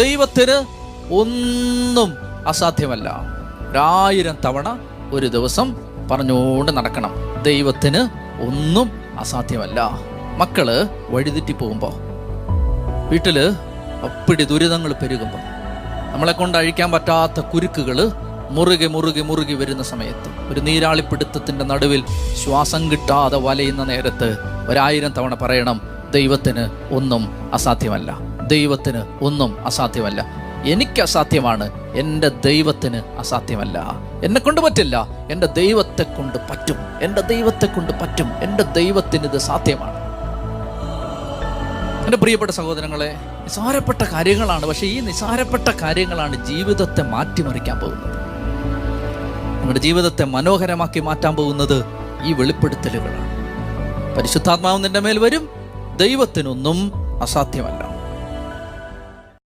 ദൈവത്തിന് ഒന്നും അസാധ്യമല്ല. ഒരായിരം തവണ ഒരു ദിവസം പറഞ്ഞുകൊണ്ട് നടക്കണം. ദൈവത്തിന് ഒന്നും അസാധ്യമല്ല. മക്കൾ വഴിതെറ്റി പോകുമ്പോൾ വീട്ടിൽ അപ്പിടി ദുരിതങ്ങൾ പെരുകുമ്പോൾ നമ്മളെ കൊണ്ട് അഴിക്കാൻ പറ്റാത്ത കുരുക്കുകൾ മുറുകെ മുറുകെ മുറുകി വരുന്ന സമയത്ത് ഒരു നീരാളിപ്പിടുത്തത്തിന്റെ നടുവിൽ ശ്വാസം കിട്ടാതെ വലയുന്ന നേരത്ത് ഒരായിരം തവണ പറയണം ദൈവത്തിന് ഒന്നും അസാധ്യമല്ല. ദൈവത്തിന് ഒന്നും അസാധ്യമല്ല. എനിക്ക് അസാധ്യമാണ് എന്റെ ദൈവത്തിന് അസാധ്യമല്ല. എന്നെ കൊണ്ട് പറ്റില്ല എന്റെ ദൈവത്തെ കൊണ്ട് പറ്റും. എന്റെ ദൈവത്തെ കൊണ്ട് പറ്റും എന്റെ ദൈവത്തിന് ഇത് സാധ്യമാണ്. എന്റെ പ്രിയപ്പെട്ട സഹോദരങ്ങളെ നിസാരപ്പെട്ട കാര്യങ്ങളാണ് പക്ഷേ ഈ നിസാരപ്പെട്ട കാര്യങ്ങളാണ് ജീവിതത്തെ മാറ്റിമറിക്കാൻ പോകുന്നത്. നമ്മുടെ ജീവിതത്തെ മനോഹരമാക്കി മാറ്റാൻ പോകുന്നത് ഈ വെളിപ്പെടുത്തലുകളാണ്. പരിശുദ്ധാത്മാവ് നിന്റെ മേൽ വരും. ദൈവത്തിനൊന്നും അസാധ്യമല്ല.